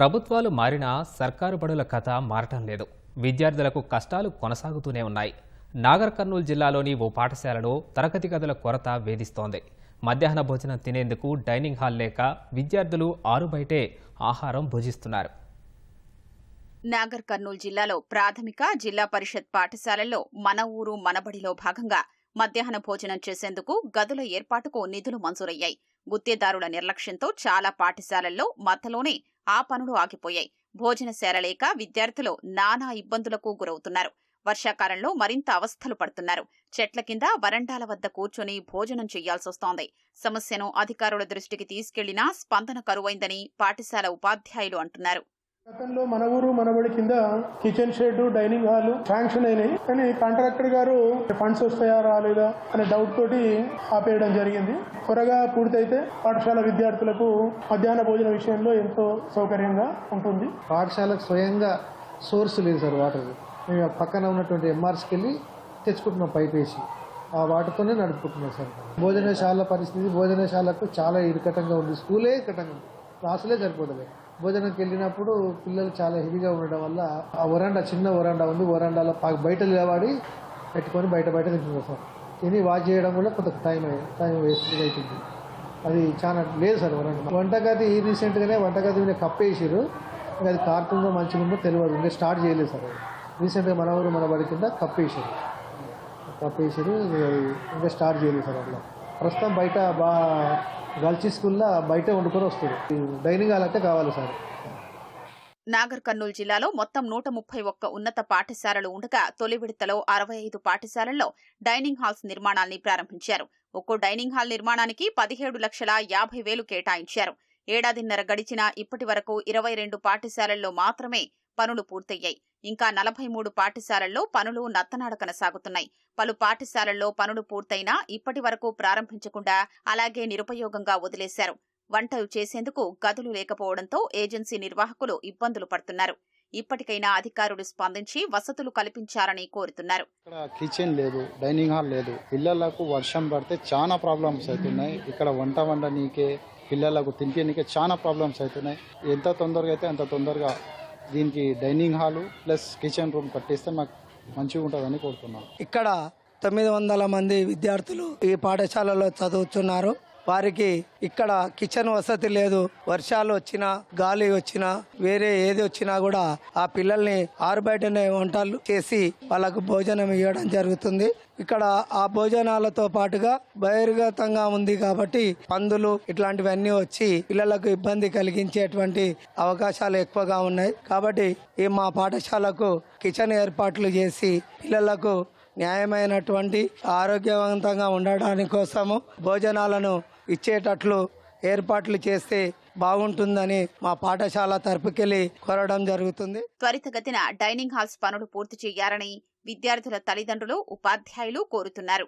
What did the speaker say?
ప్రభుత్వాలు మారినా సర్కారు బడుల కథ మారటం లేదు. విద్యార్థులకు కష్టాలు కొనసాగుతూనే ఉన్నాయి. నాగర్ కర్నూలు జిల్లాలోని ఓ పాఠశాలలో తరగతి గదుల కొరత వేధిస్తోంది. మధ్యాహ్న భోజనం తినేందుకు డైనింగ్ హాల్ లేక విద్యార్థులు ఆరు బయటే ఆహారం భుజిస్తున్నారు. నాగర్ కర్నూలు జిల్లాలో ప్రాథమిక జిల్లా పరిషత్ పాఠశాలల్లో మన ఊరు మనబడిలో భాగంగా మధ్యాహ్న భోజనం చేసేందుకు గదుల ఏర్పాటుకు నిధులు మంజూరయ్యాయి. గుత్తేదారుల నిర్లక్ష్యంతో చాలా పాఠశాలల్లో మధ్యలోనే ఆ పనులు ఆగిపోయాయి. భోజనశాల లేక విద్యార్థులు నానా ఇబ్బందులకు గురవుతున్నారు. వర్షాకాలంలో మరింత అవస్థలు పడుతున్నారు. చెట్ల కింద వరండాల వద్ద కూర్చొని భోజనం చేయాల్సొస్తోంది సమస్యను అధికారుల దృష్టికి తీసుకెళ్ళినా స్పందన కరువైందని పాఠశాల ఉపాధ్యాయులు అంటున్నారు. గతంలో మన ఊరు మనబడి కింద kitchen shed dining hall sanction అయినాయి. కానీ కాంట్రాక్టర్ గారు ఫండ్స్ వస్తాయా రాలేదా అనే డౌట్ తోటి ఆపేయడం జరిగింది. త్వరగా పూర్తయితే పాఠశాల విద్యార్థులకు మధ్యాహ్న భోజన విషయంలో ఎంతో సౌకర్యంగా ఉంటుంది. పాఠశాలకు స్వయంగా సోర్స్ లేదు సార్ వాటర్. మేము పక్కన ఉన్నటువంటి ఎంఆర్స్కి వెళ్ళి తెచ్చుకుంటున్నాం పైప్ వేసి. ఆ వాటర్తోనే నడుపుకుంటున్నాం సార్. భోజనశాల పరిస్థితి భోజనశాలకు చాలా ఇరుకటంగా ఉంది. స్కూలే ఇరుకటంగా ఉంది. క్లాసులే సరిపోతుంది భోజనంకి వెళ్ళినప్పుడు పిల్లలు చాలా హెవీగా ఉండడం వల్ల ఆ వరండా చిన్న వరండా ఉంది. వరండాలో బయట నిలబడి పెట్టుకొని బయట బయట తింటున్నారు సార్. తిని వాచ్ చేయడం కూడా కొంత టైం టైం వేస్ట్ అవుతుంది అది చాలా లేదు సార్ వరండా. వంటగది రీసెంట్గానే వంటగది మీద కప్పేసారు ఇంకా అది కారుతుందో మంచిగా ఉందో తెలియదు ఇంకా స్టార్ట్ చేయలేదు సార్. అది. రీసెంట్గా మన ఊరు మన బడి కింద కప్పేసారు కప్పేసారు ఇంకా స్టార్ట్ చేయలేదు సార్ అట్లా. ప్రస్తుతం బయట బాగా గల్చి స్కూల్లో బయట వండుకొని వస్తుంది డైనింగ్ హాల్ అయితే కావాలి సార్. నాగర్ కర్నూలు జిల్లాలో మొత్తం నూట ముప్పై ఒక్క ఉన్నత పాఠశాలలు ఉండగా తొలి విడతలో అరవై ఐదు పాఠశాలల్లో డైనింగ్ హాల్స్ నిర్మాణాన్ని ప్రారంభించారు. ఒక్కో డైనింగ్ హాల్ నిర్మాణానికి పదిహేడు లక్షల యాభై వేలు కేటాయించారు. ఏడాదిన్నర గడిచినా ఇప్పటి వరకు ఇరవై రెండు పాఠశాలల్లో మాత్రమే పనులు పూర్తయ్యాయి. ఇంకా నలభై మూడు పాఠశాలల్లో పనులు నత్తనాడకన సాగుతున్నాయి. పలు పాఠశాలల్లో పనులు పూర్తయినా ఇప్పటి వరకు ప్రారంభించకుండా అలాగే నిరుపయోగంగా వదిలేశారు. వంటలు చేసేందుకు గదులు లేకపోవడంతో ఏజెన్సీ నిర్వాహకులు ఇబ్బందులు పడుతున్నారు. ఇప్పటికైనా అధికారులు స్పందించి వసతులు కల్పించాలని కోరుతున్నారు. ఇక్కడ కిచెన్ లేదు డైనింగ్ హాల్ లేదు. పిల్లలకు వర్షం పడితే చాలా ప్రాబ్లమ్స్ అవుతున్నాయి. ఇక్కడ వంట వండనీకే పిల్లలకు తినిపించనీకే చాలా ప్రాబ్లమ్స్ అవుతున్నాయి. ఎంత తొందరగా అయితే అంత తొందరగా దీనికి dining hall plus kitchen room కట్టిస్తే మాకు మంచిగా ఉంటుందని కోరుతున్నాం. ఇక్కడ తొమ్మిది వందల మంది విద్యార్థులు ఈ పాఠశాలలో చదువుతున్నారు. వారికి ఇక్కడ కిచెన్ వసతి లేదు వర్షాలు వచ్చినా గాలి వచ్చినా వేరే ఏది వచ్చినా కూడా ఆ పిల్లల్ని ఆరుబయటనే వంటలు చేసి వాళ్ళకు భోజనం ఇవ్వడం జరుగుతుంది. ఇక్కడ ఆ భోజనాలతో పాటుగా బహిర్గతంగా ఉంది కాబట్టి పందులు ఇట్లాంటివన్నీ వచ్చి పిల్లలకు ఇబ్బంది కలిగించేటువంటి అవకాశాలు ఎక్కువగా ఉన్నాయి. కాబట్టి ఈ మా పాఠశాలకు కిచెన్ ఏర్పాట్లు చేసి పిల్లలకు న్యాయమైనటువంటి ఆరోగ్యవంతంగా ఉండడానికి కోసము భోజనాలను ఇచ్చేటట్లు ఏర్పాట్లు చేస్తే బాగుంటుందని మా పాఠశాల తరపుకెళ్ళి కోరడం జరుగుతుంది. త్వరితగతిన డైనింగ్ హాల్స్ పనులు పూర్తి చేయాలని విద్యార్థుల తల్లిదండ్రులు ఉపాధ్యాయులు కోరుతున్నారు.